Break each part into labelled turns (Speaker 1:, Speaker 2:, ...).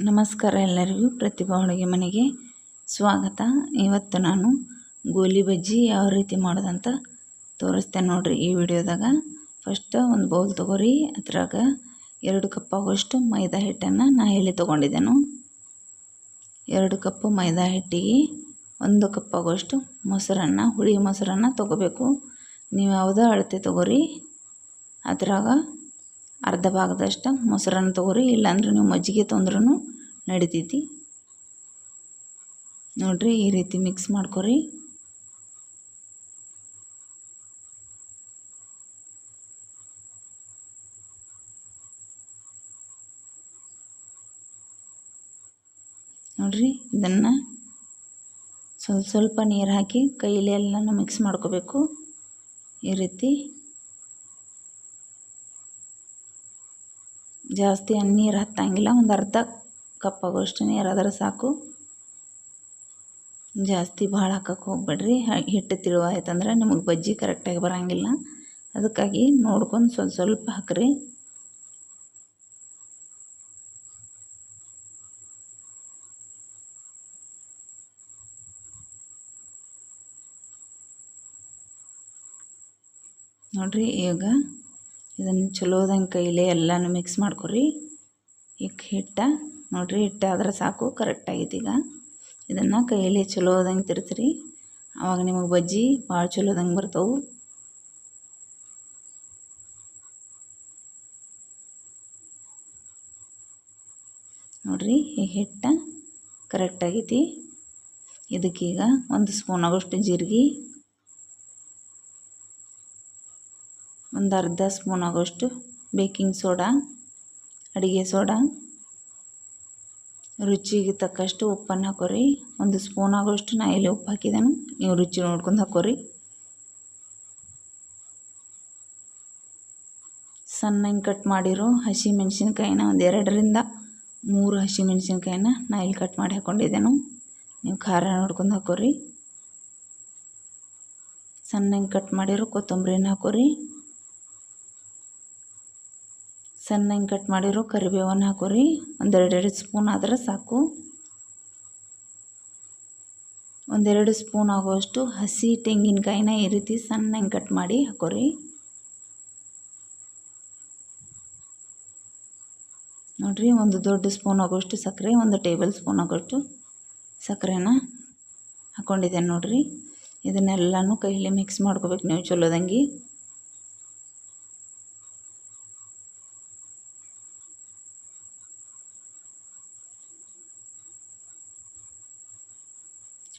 Speaker 1: ನಮಸ್ಕಾರ ಎಲ್ಲರಿಗೂ ಪ್ರತಿಭಾ ಅಡುಗೆ ಮನೆಗೆ ಸ್ವಾಗತ. ಇವತ್ತು ನಾನು ಗೋಲಿ ಬಜ್ಜಿ ಯಾವ ರೀತಿ ಮಾಡೋದಂತ ತೋರಿಸ್ತೇನೆ ನೋಡಿರಿ ಈ ವಿಡಿಯೋದಾಗ. ಫಸ್ಟ್ ಒಂದು ಬೌಲ್ ತೊಗೊರಿ, ಅದ್ರಾಗ ಎರಡು ಕಪ್ ಆಗೋಷ್ಟು ಮೈದಾ ಹಿಟ್ಟನ್ನು ನಾ ಹೇಳಿ ತೊಗೊಂಡಿದ್ದೆನು. ಎರಡು ಕಪ್ ಮೈದಾ ಹಿಟ್ಟಿಗೆ ಒಂದು ಕಪ್ ಆಗೋಷ್ಟು ಮೊಸರನ್ನು, ಹುಳಿ ಮೊಸರನ್ನು ತೊಗೋಬೇಕು. ನೀವು ಯಾವುದೋ ಅಳತೆ ತೊಗೊರಿ, ಅದ್ರಾಗ ಅರ್ಧ ಭಾಗದಷ್ಟು ಮೊಸರನ್ನು ತೊಗೊರಿ, ಇಲ್ಲಾಂದ್ರೆ ನೀವು ಮಜ್ಜಿಗೆ ತೊಂದ್ರೂ ನಡಿತೈತಿ. ನೋಡಿರಿ ಈ ರೀತಿ ಮಿಕ್ಸ್ ಮಾಡ್ಕೊರಿ. ನೋಡಿರಿ ಇದನ್ನು ಸ್ವಲ್ಪ ಸ್ವಲ್ಪ ನೀರು ಹಾಕಿ ಕೈಯಲ್ಲಿ ಎಲ್ಲನೂ ಮಿಕ್ಸ್ ಮಾಡ್ಕೋಬೇಕು. ಈ ರೀತಿ ಜಾಸ್ತಿ ನೀರು ಹತ್ತಂಗಿಲ್ಲ, ಒಂದು ಅರ್ಧ ಕಪ್ ಆಗೋಷ್ಟು ನೀರು ಆದರೆ ಸಾಕು. ಜಾಸ್ತಿ ಭಾಳ ಹಾಕಕ್ಕೆ ಹೋಗ್ಬೇಡ್ರಿ. ಹಿಟ್ಟು ತಿಳುವಾಯ್ತಂದ್ರೆ ನಿಮಗೆ ಬಜ್ಜಿ ಕರೆಕ್ಟಾಗಿ ಬರೋಂಗಿಲ್ಲ. ಅದಕ್ಕಾಗಿ ನೋಡ್ಕೊಂಡು ಸ್ವಲ್ಪ ಸ್ವಲ್ಪ ಹಾಕ್ರಿ. ನೋಡಿರಿ, ಈಗ ಇದನ್ನು ಚಲೋದಂಗೆ ಕೈಲೇ ಎಲ್ಲನೂ ಮಿಕ್ಸ್ ಮಾಡ್ಕೊರಿ. ಈಗ ಹಿಟ್ಟ, ನೋಡಿರಿ ಹಿಟ್ಟಾದ್ರೆ ಸಾಕು ಕರೆಕ್ಟಾಗೈತಿ ಈಗ. ಇದನ್ನು ಕೈಯಲ್ಲಿ ಚಲೋದಂಗೆ ತಿರ್ತೀರಿ ಆವಾಗ ನಿಮಗೆ ಬಜ್ಜಿ ಭಾಳ ಚಲೋದಂಗೆ ಬರ್ತವೆ. ನೋಡಿರಿ ಈಗ ಹಿಟ್ಟ ಕರೆಕ್ಟಾಗೈತಿ ಇದಕ್ಕೀಗ ಒಂದು ಸ್ಪೂನ್ ಆಗೋಷ್ಟು ಜೀರಿಗೆ. ಒಂದು ಅರ್ಧ ಸ್ಪೂನ್ ಆಗೋಷ್ಟು ಬೇಕಿಂಗ್ ಸೋಡಾ, ಅಡುಗೆ ಸೋಡಾ. ರುಚಿಗೆ ತಕ್ಕಷ್ಟು ಉಪ್ಪನ್ನು ಹಾಕೋರಿ. ಒಂದು ಸ್ಪೂನ್ ಆಗೋಷ್ಟು ನಾ ಇಲ್ಲಿ ಉಪ್ಪು ಹಾಕಿದ್ದೇನೆ. ನೀವು ರುಚಿ ನೋಡ್ಕೊಂಡು ಹಾಕೋರಿ. ಸಣ್ಣಗೆ ಕಟ್ ಮಾಡಿರೋ ಹಸಿ ಮೆಣಸಿನ್ಕಾಯಿನ ಒಂದು ಎರಡರಿಂದ ಮೂರು ಹಸಿ ಮೆಣಸಿನ್ಕಾಯಿನ ನಾ ಇಲ್ಲಿ ಕಟ್ ಮಾಡಿ ಹಾಕ್ಕೊಂಡಿದ್ದೇನು ನೀವು ಖಾರ ನೋಡ್ಕೊಂಡು ಹಾಕೋರಿ. ಸಣ್ಣಗೆ ಕಟ್ ಮಾಡಿರೋ ಕೊತ್ತಂಬರಿನ ಹಾಕೋರಿ. ಸಣ್ಣಗೆ ಕಟ್ ಮಾಡಿರೋ ಕರಿಬೇವನ್ನು ಹಾಕೋರಿ. ಒಂದೆರಡೆರಡು ಸ್ಪೂನ್ ಆದರೆ ಸಾಕು. ಒಂದೆರಡು ಸ್ಪೂನ್ ಆಗುವಷ್ಟು ಹಸಿ ತೆಂಗಿನಕಾಯಿನ ಈ ರೀತಿ ಸಣ್ಣಗೆ ಕಟ್ ಮಾಡಿ ಹಾಕೋರಿ. ನೋಡಿರಿ, ಒಂದು ದೊಡ್ಡ ಸ್ಪೂನ್ ಆಗೋಷ್ಟು ಸಕ್ಕರೆ, ಒಂದು ಟೇಬಲ್ ಸ್ಪೂನ್ ಆಗೋಷ್ಟು ಸಕ್ಕರೆನ ಹಾಕ್ಕೊಂಡಿದ್ದೇನೆ ನೋಡಿರಿ. ಇದನ್ನೆಲ್ಲನೂ ಕೈಯಲ್ಲಿ ಮಿಕ್ಸ್ ಮಾಡ್ಕೋಬೇಕು ನೀವು ಚಲೋದಂಗೆ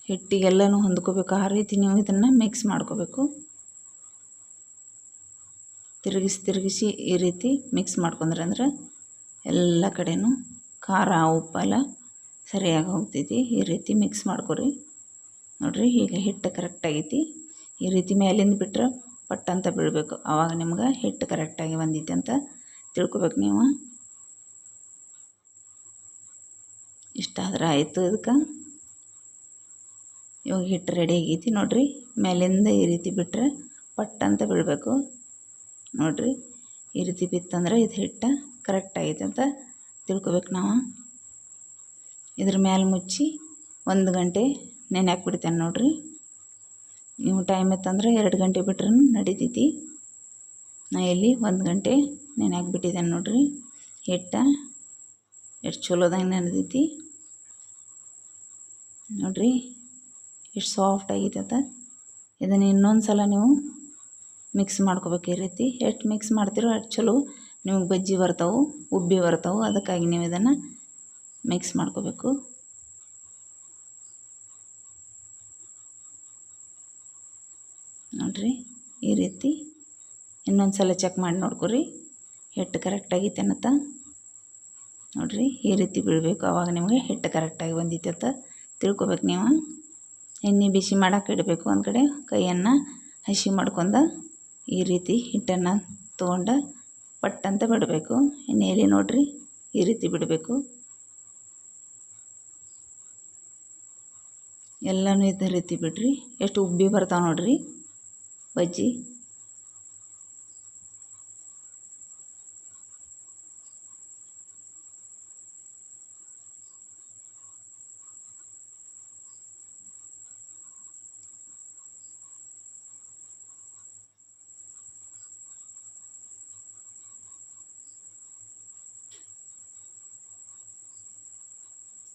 Speaker 1: ಹಿಟ್ಟಿಗೆಲ್ಲನೂ ಹೊಂದ್ಕೋಬೇಕು. ಆ ರೀತಿ ನೀವು ಇದನ್ನು ಮಿಕ್ಸ್ ಮಾಡ್ಕೋಬೇಕು. ತಿರುಗಿಸಿ ತಿರುಗಿಸಿ ಈ ರೀತಿ ಮಿಕ್ಸ್ ಮಾಡ್ಕೊಂಡ್ರೆ ಅಂದ್ರೆ ಎಲ್ಲ ಕಡೆಯೂ ಖಾರ, ಉಪ್ಪೆಲ್ಲ ಸರಿಯಾಗಿ ಹೋಗ್ತೈತಿ. ಈ ರೀತಿ ಮಿಕ್ಸ್ ಮಾಡ್ಕೊರಿ. ನೋಡಿರಿ, ಈಗ ಹಿಟ್ಟು ಕರೆಕ್ಟಾಗೈತಿ ಈ ರೀತಿ ಮೇಲಿಂದ ಬಿಟ್ಟರೆ ಪಟ್ ಅಂತ ಬೀಳಬೇಕು. ಆವಾಗ ನಿಮ್ಗೆ ಹಿಟ್ಟು ಕರೆಕ್ಟಾಗಿ ಬಂದೈತಿ ಅಂತ ತಿಳ್ಕೊಬೇಕು ನೀವು. ಇಷ್ಟ ಆದ್ರೆ ಆಯಿತು ಇದಕ್ಕೆ. ಇವಾಗ ಹಿಟ್ಟು ರೆಡಿ ಆಗೈತಿ. ನೋಡಿರಿ, ಮೇಲಿಂದ ಈ ರೀತಿ ಬಿಟ್ಟರೆ ಪಟ್ ಅಂತ ಬೀಳಬೇಕು. ನೋಡಿರಿ, ಈ ರೀತಿ ಬಿತ್ತಂದ್ರೆ ಇದು ಹಿಟ್ಟು ಕರೆಕ್ಟ್ ಆಗೈತೆ ಅಂತ ತಿಳ್ಕೊಬೇಕು ನಾವು. ಇದ್ರ ಮೇಲೆ ಮುಚ್ಚಿ ಒಂದು ಗಂಟೆ ನೆನೆ ಬಿಡ್ತೇನೆ ನೋಡಿರಿ. ನೀವು ಟೈಮ್ ಇತ್ತಂದ್ರೆ ಎರಡು ಗಂಟೆ ಬಿಟ್ರೂ ನಡೀತೈತಿ. ನಾ ಇಲ್ಲಿ ಒಂದು ಗಂಟೆ ನೆನೆ ಹಾಕ್ಬಿಟ್ಟಿದ್ದೇನೆ ನೋಡಿರಿ. ಹಿಟ್ಟು ಎಷ್ಟು ಚಲೋದಂಗೆ ನೆನೆದೈತಿ. ನೋಡಿರಿ ಎಷ್ಟು ಸಾಫ್ಟ್ ಆಗೈತೆ ಇದನ್ನು ಇನ್ನೊಂದು ಸಲ ನೀವು ಮಿಕ್ಸ್ ಮಾಡ್ಕೋಬೇಕು ಈ ರೀತಿ. ಎಷ್ಟು ಮಿಕ್ಸ್ ಮಾಡ್ತೀರೋ ಅಷ್ಟು ಚಲೋ ನಿಮಗೆ ಬಜ್ಜಿ ಬರ್ತಾವೆ, ಉಬ್ಬಿ ಬರ್ತಾವೆ. ಅದಕ್ಕಾಗಿ ನೀವು ಇದನ್ನು ಮಿಕ್ಸ್ ಮಾಡ್ಕೋಬೇಕು. ನೋಡಿರಿ, ಈ ರೀತಿ. ಇನ್ನೊಂದು ಸಲ ಚೆಕ್ ಮಾಡಿ ನೋಡ್ಕೊರಿ. ಹಿಟ್ಟು ಕರೆಕ್ಟಾಗಿತ್ತು ಅನ್ನತ್ತ. ನೋಡಿರಿ, ಈ ರೀತಿ ಬೀಳಬೇಕು ಆವಾಗ ನಿಮಗೆ ಹಿಟ್ಟು ಕರೆಕ್ಟಾಗಿ ಬಂದಿತ್ತು ಅಂತ ತಿಳ್ಕೊಬೇಕು ನೀವು. ಎಣ್ಣೆ ಬಿಸಿ ಮಾಡೋಕೆ ಇಡಬೇಕು ಒಂದು ಕೈಯನ್ನು ಹಸಿ ಮಾಡ್ಕೊಂಡು ಈ ರೀತಿ ಹಿಟ್ಟನ್ನು ತೊಗೊಂಡು ಪಟ್ಟಂತ ಬಿಡಬೇಕು. ಎಣ್ಣೆಯಲ್ಲಿ ನೋಡಿರಿ ಈ ರೀತಿ ಬಿಡಬೇಕು. ಎಲ್ಲನೂ ಇದ್ದ ರೀತಿ ಬಿಡ್ರಿ. ಎಷ್ಟು ಉಬ್ಬಿ ಬರ್ತಾವೆ ನೋಡಿರಿ. ಬಜ್ಜಿ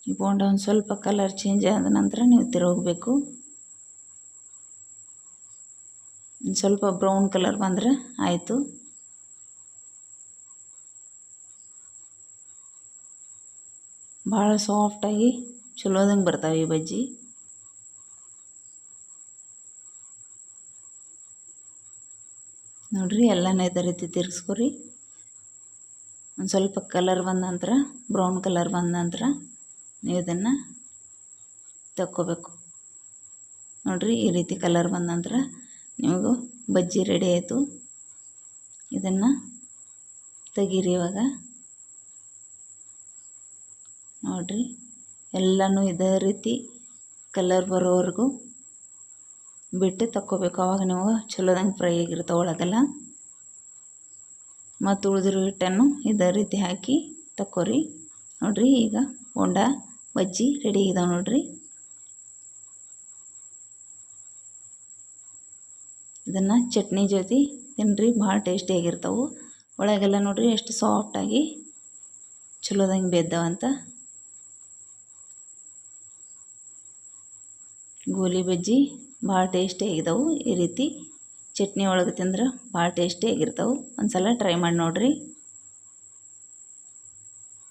Speaker 1: ಈ ಬೋಂಡ ಒಂದು ಸ್ವಲ್ಪ ಕಲರ್ ಚೇಂಜ್ ಆದ ನಂತರ ನೀವು ತಿರುಗಬೇಕು. ಒಂದು ಸ್ವಲ್ಪ ಬ್ರೌನ್ ಕಲರ್ ಬಂದರೆ ಆಯಿತು. ಭಾಳ ಸಾಫ್ಟಾಗಿ ಚಲೋದಂಗೆ ಬರ್ತಾವೆ ಈ ಬಜ್ಜಿ. ನೋಡಿರಿ ಎಲ್ಲನೂ ಇದೇ ರೀತಿ ತಿರ್ಗಿಸ್ಕೊರಿ. ಒಂದು ಸ್ವಲ್ಪ ಕಲರ್ ಬಂದ ನಂತರ ಬ್ರೌನ್ ಕಲರ್ ಬಂದ ನಂತರ. ನೀವು ಇದನ್ನು ತಕ್ಕೋಬೇಕು. ನೋಡಿರಿ ಈ ರೀತಿ ಕಲರ್ ಬಂದ ನಂತರ ನಿಮಗೂ ಬಜ್ಜಿ ರೆಡಿ ಆಯಿತು. ಇದನ್ನು ತೆಗೀರಿ ಇವಾಗ. ನೋಡಿರಿ, ಎಲ್ಲನೂ ಇದೇ ರೀತಿ ಕಲರ್ ಬರೋವರೆಗೂ ಬಿಟ್ಟು ತಕ್ಕೋಬೇಕು. ಅವಾಗ ನಿಮಗೆ ಚಲೋದಂಗೆ ಫ್ರೈ ಆಗಿರ್ತಾವೆ ಒಳಗೆಲ್ಲ. ಮತ್ತು ಉಳಿದಿರೋ ಹಿಟ್ಟನ್ನು ಇದೇ ರೀತಿ ಹಾಕಿ ತಕ್ಕೋರಿ. ನೋಡಿರಿ, ಈಗ ಬೋಂಡ ಬಜ್ಜಿ ರೆಡಿ ಇದಾವೆ ನೋಡ್ರಿ ಇದನ್ನು ಚಟ್ನಿ ಜೊತೆ ತಿನ್ನಿರಿ ಭಾಳ ಟೇಸ್ಟಿಯಾಗಿರ್ತಾವೆ ಒಳಗೆಲ್ಲ ನೋಡ್ರಿ ಎಷ್ಟು ಸಾಫ್ಟಾಗಿ ಚಲೋದಂಗೆ ಬೆದ್ದಾವಂತ ಗೋಲಿ ಬಜ್ಜಿ ಭಾಳ ಟೇಸ್ಟಿಯಾಗಿದ್ದಾವೆ ಈ ರೀತಿ ಚಟ್ನಿ ಒಳಗೆ ತಿಂದ್ರೆ ಭಾಳ ಟೇಸ್ಟಿಯಾಗಿರ್ತಾವೆ ಒಂದು ಸಲ ಟ್ರೈ ಮಾಡಿ ನೋಡಿರಿ